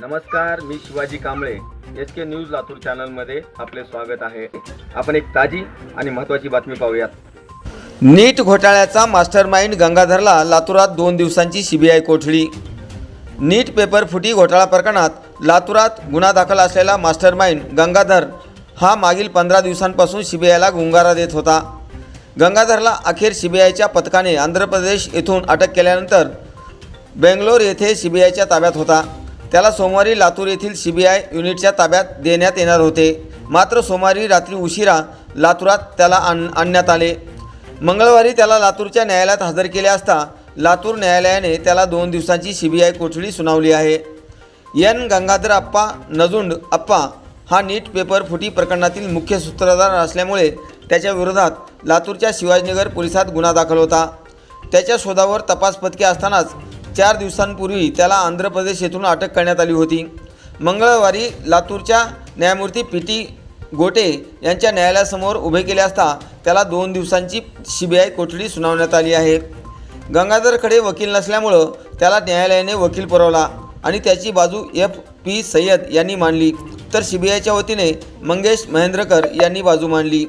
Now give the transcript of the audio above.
नमस्कार मी Shivaji Kamble. S K news Latur चॅनलमध्ये आपले स्वागत आहे. आपण एक ताजी आणि महत्त्वाची बातमी पाहूयात. नीट घोटाळ्याचा मास्टर माइंड गंगाधरला लातुरात दोन दिवसांची सीबीआय कोठडी. नीट पेपर फुटी घोटाळा प्रकरणात लातुरात गुन्हा दाखल असलेला मास्टर माइंड गंगाधर हा मागील पंधरा दिवसांपासून सीबीआयला गुंगारा देत होता. गंगाधरला अखेर सीबीआयच्या पथकाने आंध्र प्रदेश येथून अटक केल्यानंतर बेंगलोर येथे सीबीआयच्या ताब्यात होता. त्याला सोमवारी लातूर येथील सी बी आय युनिटच्या ताब्यात देण्यात येणार होते. मात्र सोमवारी रात्री उशिरा लातूरात त्याला आण आणण्यात आले. मंगळवारी त्याला लातूरच्या न्यायालयात हजर केले असता लातूर न्यायालयाने त्याला दोन दिवसांची सी बी आय कोठडी सुनावली आहे. एन. गंगाधर अप्पा नजुंड अप्पा हा नीट पेपर फुटी प्रकरणातील मुख्य सूत्रधार असल्यामुळे त्याच्या विरोधात लातूरच्या शिवाजीनगर पोलिसात गुन्हा दाखल होता. त्याच्या शोधावर तपास पथके असतानाच चार दिवसांपूर्वी त्याला आंध्र प्रदेश येथून अटक करण्यात आली होती. मंगळवारी लातूरच्या न्यायमूर्ती पी टी गोटे यांच्या न्यायालयासमोर उभे केले असता त्याला दोन दिवसांची सी बी आय कोठडी सुनावण्यात आली आहे. गंगाधरकडे वकील नसल्यामुळं त्याला न्यायालयाने वकील पुरवला आणि त्याची बाजू एफ पी सय्यद यांनी मांडली. तर सी बी आयच्या वतीने मंगेश महेंद्रकर यांनी बाजू मांडली.